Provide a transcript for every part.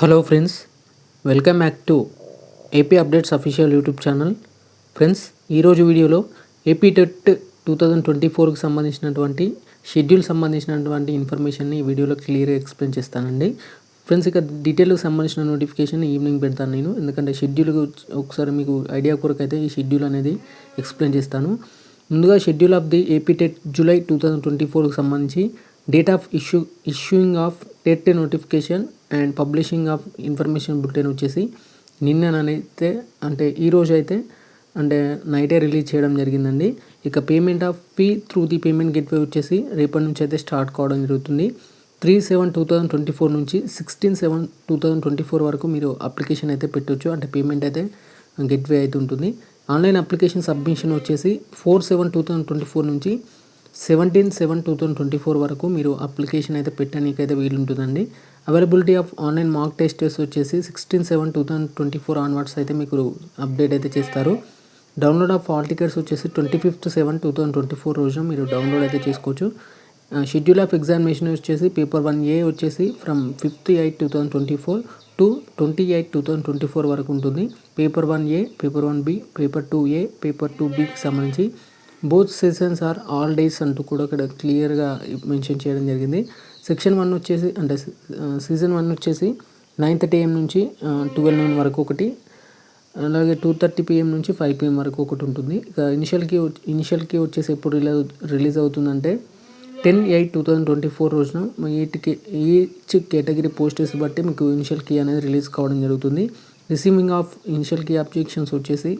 Hello friends welcome back to AP updates official YouTube channel friends ఈరోజు వీడియోలో AP TET two thousand twenty ఫోర్కి సంబంధించినటువంటి schedule సంబంధించినటువంటి ఇన్ఫర్మేషన్ని ఈ వీడియోలో క్లియర్గా ఎక్స్ప్లెయిన్ చేస్తానండి. ఫ్రెండ్స్ ఇక డీటెయిల్కి సంబంధించిన నోటిఫికేషన్ ఈవినింగ్ పెడతాను నేను. ఎందుకంటే షెడ్యూల్ ఒకసారి మీకు ఐడియా కొరకు అయితే ఈ షెడ్యూల్ అనేది ఎక్స్ప్లెయిన్ చేస్తాను. ముందుగా schedule of the AP TET July two thousand twenty ఫోర్కి సంబంధించి date of issue issuing of TET notification and publishing of information bulletin వచ్చేసి నిన్ననైతే అంటే ఈరోజు అయితే అంటే నైటే రిలీజ్ చేయడం జరిగిందండి. ఇక payment of fee through the payment gateway వచ్చేసి రేపటి నుంచి అయితే స్టార్ట్ కావడం జరుగుతుంది. Three seven two thousand twenty four నుంచి sixteen seven two thousand twenty four వరకు మీరు అప్లికేషన్ అయితే పెట్టవచ్చు అంటే పేమెంట్ అయితే గెట్వే అయితే ఉంటుంది. ఆన్లైన్ అప్లికేషన్ సబ్మిషన్ వచ్చేసి four seven two thousand twenty four నుంచి seventeen seven two thousand twenty four వరకు మీరు అప్లికేషన్ అయితే పెట్టడానికి అయితే వీలుంటుందండి. Availability of online mock tests వచ్చేసి sixteen seven two thousand twenty four onwards అయితే మీకు అప్డేట్ అయితే చేస్తారు. డౌన్లోడ్ ఆఫ్ ఆల్ టికెట్స్ వచ్చేసి twenty fifth seven two thousand twenty four రోజున మీరు డౌన్లోడ్ అయితే చేసుకోవచ్చు. షెడ్యూల్ ఆఫ్ ఎగ్జామినేషన్ వచ్చేసి పేపర్ వన్ ఏ వచ్చేసి from fifth eight two thousand twenty four to twenty eight two thousand twenty four వరకు ఉంటుంది. Paper one A paper one B paper two A paper two బికి సంబంధించి both sessions are all days అంటూ కూడా ఇక్కడ క్లియర్గా mention చేయడం జరిగింది. Section one వచ్చేసి అంటే uh, సీజన్ వన్ వచ్చేసి నైన్ థర్టీ ఏఎం నుంచి uh, ట్వెల్వ్ నైన్ వరకు ఒకటి అలాగే టూ థర్టీ పిఎం నుంచి ఫైవ్ పిఎం వరకు ఒకటి ఉంటుంది. ఇక ఇనిషియల్కి ఇనిషియల్కి వచ్చేసి ఎప్పుడు రిలీజ్ రిలీజ్ అవుతుందంటే ten eight two thousand twenty four రోజున ఎయిట్కి ఈచ్ కేటగిరీ పోస్టర్స్ బట్టి మీకు ఇనిషియల్ కీ అనేది రిలీజ్ కావడం జరుగుతుంది. Receiving of initial key objections వచ్చేసి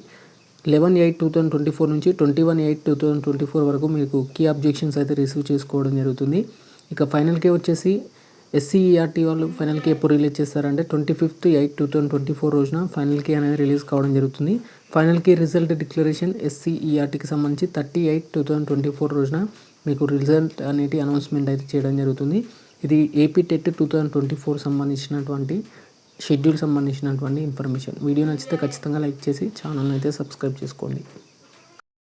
eleven eight two thousand twenty four నుంచి twenty one eight two thousand twenty four వరకు మీకు కీ అబ్జెక్షన్స్ అయితే రిసీవ్ చేసుకోవడం జరుగుతుంది. ఇక ఫైనల్కే వచ్చేసి ఎస్సీఈఆర్టీ వాళ్ళు ఫైనల్కి ఎప్పుడు రిలీజ్ చేస్తారంటే twenty fifth eight two thousand twenty four రోజున ఫైనల్కి అనేది రిలీజ్ కావడం జరుగుతుంది. ఫైనల్కి రిజల్ట్ డిక్లరేషన్ ఎస్సీఈఆర్టీకి సంబంధించి thirty eight two thousand twenty four రోజున మీకు రిజల్ట్ అనేది అనౌన్స్మెంట్ అయితే చేయడం జరుగుతుంది. ఇది AP TET two thousand twenty four సంబంధించినటువంటి షెడ్యూల్ సంబంధించినటువంటి ఇన్ఫర్మేషన్. వీడియో నచ్చితే ఖచ్చితంగా లైక్ చేసి ఛానల్ని అయితే సబ్స్క్రైబ్ చేసుకోండి.